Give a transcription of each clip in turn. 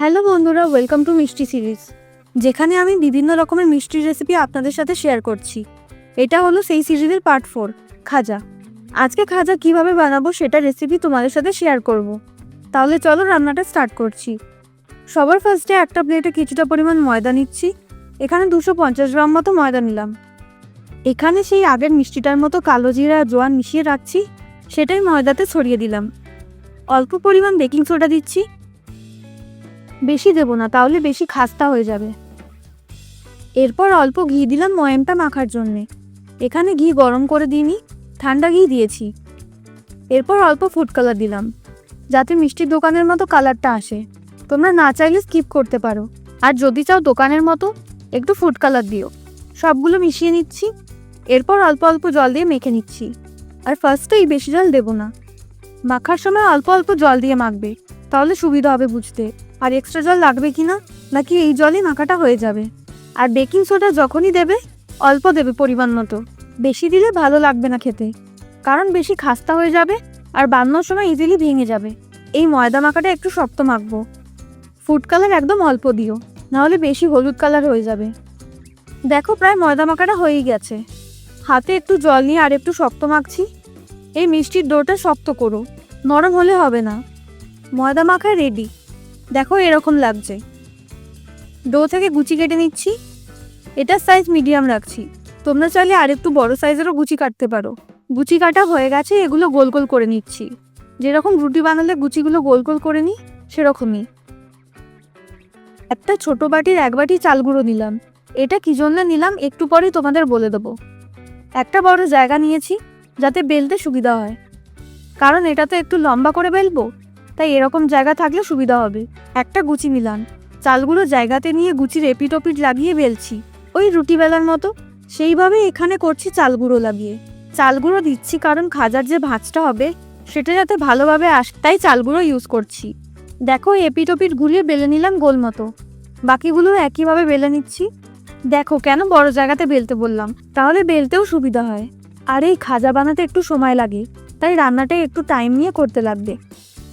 Hello বন্ধুরা welcome to মিষ্টি series যেখানে আমি বিভিন্ন রকমের মিষ্টির রেসিপি আপনাদের সাথে শেয়ার করছি। এটা হলো সেই সিরিজের পার্ট ফোর খাজা। আজকে খাজা কীভাবে বানাবো সেটা রেসিপি তোমাদের সাথে শেয়ার করব। তাহলে চলো রান্নাটা স্টার্ট করছি। সবার ফার্স্টে একটা প্লেটে কিছুটা পরিমাণ ময়দা নিচ্ছি। এখানে দুশো পঞ্চাশ গ্রাম মতো ময়দা নিলাম। এখানে সেই আগের মিষ্টিটার মতো কালো জিরা জোয়ান মিশিয়ে রাখছি। সেটাই ময়দাতে ছড়িয়ে দিলাম। অল্প পরিমাণ বেকিং সোডা দিচ্ছি। বেশি দেবো না, তাহলে বেশি খাস্তা হয়ে যাবে। এরপর অল্প ঘি দিলাম ময়ামটা মাখার জন্যে। এখানে ঘি গরম করে দিইনি, ঠান্ডা ঘি দিয়েছি। এরপর অল্প ফুড কালার দিলাম, যাতে মিষ্টির দোকানের মতো কালারটা আসে। তোমরা না চাইলে স্কিপ করতে পারো। আর যদি চাও দোকানের মতো, একটু ফুড কালার দিও। সবগুলো মিশিয়ে নিচ্ছি। এরপর অল্প অল্প জল দিয়ে মেখে নিচ্ছি। আর ফার্স্টেই বেশি জল দেবো না। মাখার সময় অল্প অল্প জল দিয়ে মাখবে। তাহলে সুবিধা হবে বুঝতে। আর এক্সট্রা জল লাগবে কি না? নাকি এই জলই মাখাটা হয়ে যাবে? আর বেকিং সোডা যখনই দেবে, অল্প দেবে পরিমাণ মতো। বেশি দিলে ভালো লাগবে না খেতে। কারণ বেশি খাস্তা হয়ে যাবে আর বানানোর সময় ইজিলি ভেঙে যাবে। এই ময়দা মাখাটা একটু শক্ত মাখবো। ফুড কালার একদম অল্প দিও, নাহলে বেশি হলুদ কালার হয়ে যাবে। দেখো প্রায় ময়দা মাখাটা হয়েই গেছে। হাতে একটু জল নিয়ে আর একটু শক্ত মাখছি। এই মিষ্টির ডোটা শক্ত করো, নরম হলে হবে না। ময়দা মাখা রেডি দেখো এরকম লাগছে। ডো থেকে গুচি কেটে নিচ্ছি। এটার সাইজ মিডিয়াম রাখছি। তোমরা চাইলে আরেকটু বড় সাইজেরও গুচি কাটতে পারো। গুচি কাটা হয়ে গেছে, এগুলো গোল গোল করে নিচ্ছি। যেরকম রুটি বানালে গুচিগুলো গোল গোল করে নিই, সেরকমই। একটা ছোট বাটির এক বাটি চাল গুঁড়ো নিলাম। এটা কি জন্য নিলাম একটু পরেই তোমাদের বলে দেবো। একটা বড় জায়গা নিয়েছি, যাতে বেলতে সুবিধা হয়। কারণ এটা তো একটু লম্বা করে বেলবো তাই এরকম জায়গা থাকলে সুবিধা হবে। একটা গুচি মিলান। চালগুলো জায়গাতে নিয়ে গুচির এপিট ওপিট লাগিয়ে বেলছি। ওই রুটি বেলার মতো। সেইভাবে এখানে করছি চালগুঁড়ো লাগিয়ে। চালগুঁড়ো দিচ্ছি কারণ খাজার যে ভাঁজটা হবে, সেটা যাতে ভালোভাবে আস, তাই চালগুঁড়ো ইউজ করছি। দেখো এপিট ওপিট ঘুরিয়ে বেলে নিলাম গোল মতো। বাকিগুলো একইভাবে বেলে নিচ্ছি। দেখো কেন বড় জায়গাতে বেলতে বললাম। তাহলে বেলতেও সুবিধা হয়। আর এই খাজা বানাতে একটু সময় লাগে। তাই রান্নাটা একটু টাইম নিয়ে করতে লাগবে।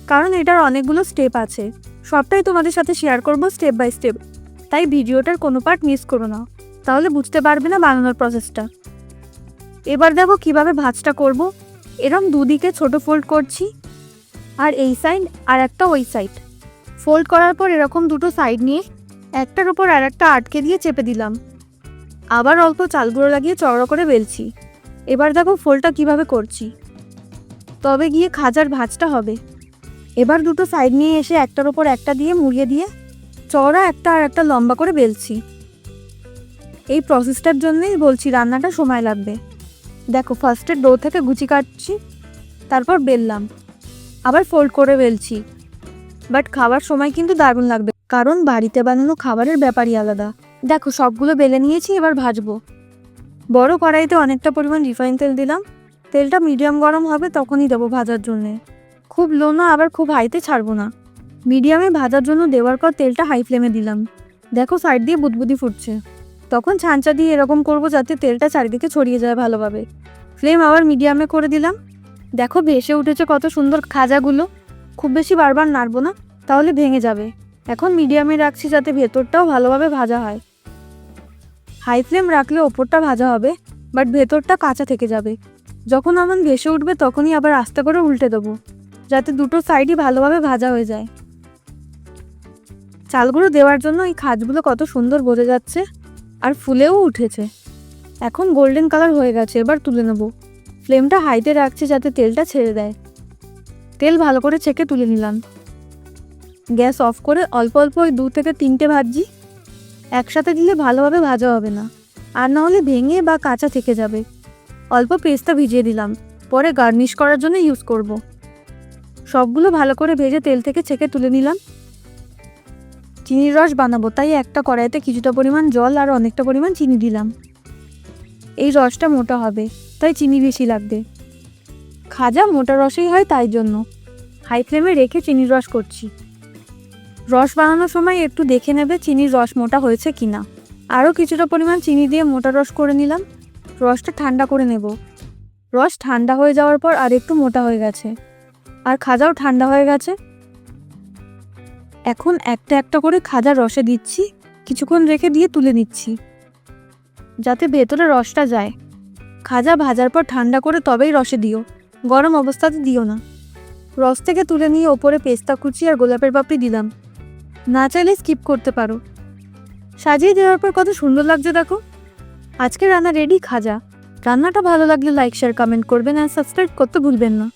কারণ এটার অনেকগুলো স্টেপ আছে। সবটাই তোমাদের সাথে শেয়ার করব স্টেপ বাই স্টেপ তাই ভিডিওটার কোনো পার্ট মিস করো না। তাহলে বুঝতে পারবে না বানানোর প্রসেসটা এবার দেখো কীভাবে ভাজটা করব। এরম দুদিকে ছোট ফোল্ড করছি। আর এই সাইড আর একটা ওই সাইড ফোল্ড করার পর এরকম দুটো সাইড নিয়ে একটার উপর আর একটা আটকে দিয়ে চেপে দিলাম। আবার অল্প চালগুঁড়ো লাগিয়ে চড়া করে বেলছি। এবার দেখো ফোল্ডটা কীভাবে করছি। তবে গিয়ে খাজার ভাজটা হবে। এবার দুটো সাইড নিয়ে এসে একটার ওপর একটা দিয়ে, মুড়িয়ে দিয়ে চওড়া একটা আর একটা লম্বা করে বেলছি। এই প্রসেসটার জন্যই বলছি রান্নাটা সময় লাগবে। দেখো ফার্স্টে ডো থেকে গুচি কাটছি, তারপর বেললাম। আবার ফোল্ড করে বেলছি। বাট খাবার সময় কিন্তু দারুণ লাগবে, কারণ বাড়িতে বানানো খাবারের ব্যাপারই আলাদা। দেখো সবগুলো বেলে নিয়েছি, এবার ভাজবো। বড় কড়াইতে অনেকটা পরিমাণ রিফাইন তেল দিলাম। তেলটা মিডিয়াম গরম হবে, তখনই দেবো ভাজার জন্যে। খুব লো না, আবার খুব হাইতে ছাড়বো না। মিডিয়ামে ভাজার জন্য দেওয়ার পর তেলটা হাই ফ্লেমে দিলাম। দেখো সাইড দিয়ে বুদবুদি ফুটছে। তখন ছাঁচা দিয়ে এরকম করব যাতে তেলটা চারিদিকে ছড়িয়ে যায় ভালোভাবে। ফ্লেম আবার মিডিয়ামে করে দিলাম। দেখো ভেসে উঠেছে কত সুন্দর খাজাগুলো। খুব বেশি বারবার নাড়বো না, তাহলে ভেঙে যাবে। এখন মিডিয়ামে রাখছি যাতে ভেতরটাও ভালোভাবে ভাজা হয়। হাই ফ্লেম রাখলে ওপরটা ভাজা হবে বাট ভেতরটা কাঁচা থেকে যাবে। যখন আমার ভেসে উঠবে তখনই আবার আস্তে করে উল্টে দেবো। যাতে দুটো সাইডই ভালোভাবে ভাজা হয়ে যায়। চালগুলো দেওয়ার জন্য এই খাজগুলো কত সুন্দর বোঝা যাচ্ছে আর ফুলেও উঠেছে। এখন গোল্ডেন কালার হয়ে গেছে, এবার তুলে নেব। ফ্লেমটা হাইতে রাখছি যাতে তেলটা ছেড়ে দেয়। তেল ভালো করে ছেঁকে তুলে নিলাম। গ্যাস অফ করে অল্প অল্প ওই দু থেকে তিনটে ভাজি একসাথে দিলে ভালোভাবে ভাজা হবে না। আর না হলে ভেঙে বা কাঁচা থেকে যাবে। অল্প পেস্তা ভিজিয়ে দিলাম। পরে গার্নিশ করার জন্য ইউজ করব। সবগুলো ভালো করে ভেজে তেল থেকে ছেঁকে তুলে নিলাম। চিনির রস বানাবো, তাই একটা কড়াইতে কিছুটা পরিমাণ জল আর অনেকটা পরিমাণ চিনি দিলাম। এই রসটা মোটা হবে, তাই চিনি বেশি লাগবে। খাজা মোটা রসেই হয় তাই জন্য। হাই ফ্লেমে রেখে চিনির রস করছি। রস বানানোর সময় একটু দেখে নেবে চিনির রস মোটা হয়েছে কিনা। আরও কিছুটা পরিমাণ চিনি দিয়ে মোটা রস করে নিলাম। রসটা ঠান্ডা করে নেব। রস ঠান্ডা হয়ে যাওয়ার পর আর একটু মোটা হয়ে গেছে। আর খাজাও ঠান্ডা হয়ে গেছে। এখন একটা একটা করে খাজা রসে দিচ্ছি, কিছুক্ষণ রেখে দিয়ে তুলে নিচ্ছি, যাতে ভেতরে রসটা যায়। খাজা ভাজার পর ঠান্ডা করে তবেই রসে দিও, গরম অবস্থাতে দিও না। রস থেকে তুলে নিয়ে ওপরে পেস্তা কুচি আর গোলাপের পাপড়ি দিলাম। না চাইলে স্কিপ করতে পারো। সাজিয়ে দেওয়ার পর কত সুন্দর লাগছে দেখো। আজকে রান্না রেডি খাজা। রান্নাটা ভালো লাগলে লাইক, শেয়ার, কমেন্ট করবেন আর সাবস্ক্রাইব করতে ভুলবেন না।